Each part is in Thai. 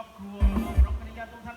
ครอบครัวขอรับปริญญาตรงท่าน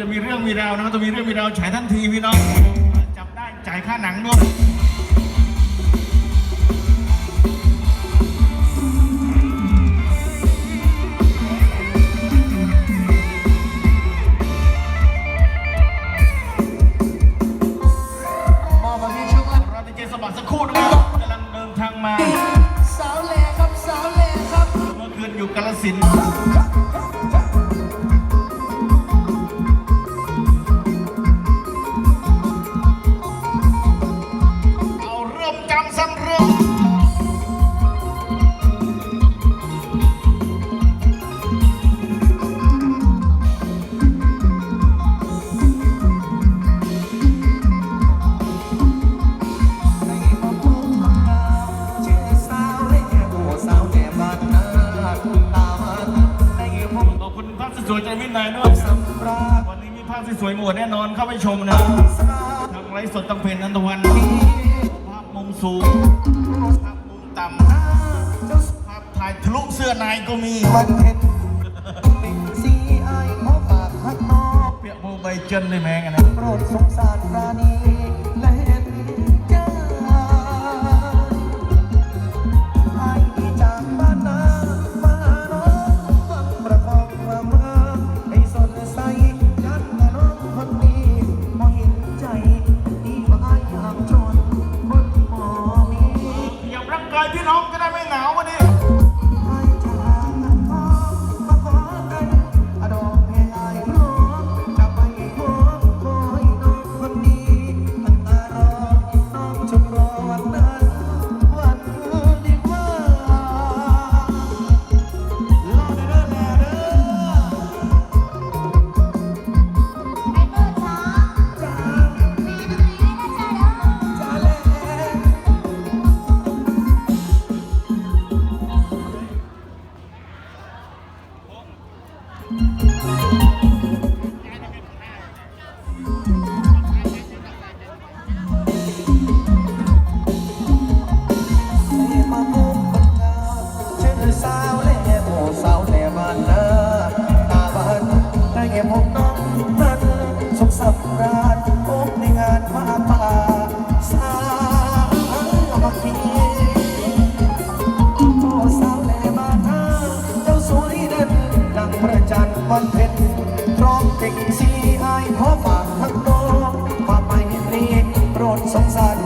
จะมีเรื่องมีราวนะจะมีเรื่องมีราวฉายทันทีพี่น้องจับได้จ่ายค่าหนังด้วยมาสาวแหล่ครับสาวแหล่ครับ เมื่อคืนอยู่กาลสิน สู่ใจวินัยด้วยสำราญวันนี้มีภาพสวยๆหมดแน่นอนเข้าไปชมนะทางไลฟ์สดตั้งเพลนนันทวันภาพมุมสูงภาพมุมต่ำภาพถ่ายทะลุเสื้อนายก็มีมันเห็นเป็นสีไอ้หมอปากหักหมอเปียกโบใบเจนเลยแม่งนะโปรดสงสารราณีานผ้าป่าสาคคีโอ้สาวแลมาท่าเจ้าสวเด่นดัประจันวันเพ็ญตรอกศีอายขอฝากหงองควาหมายเพลงโสงสาร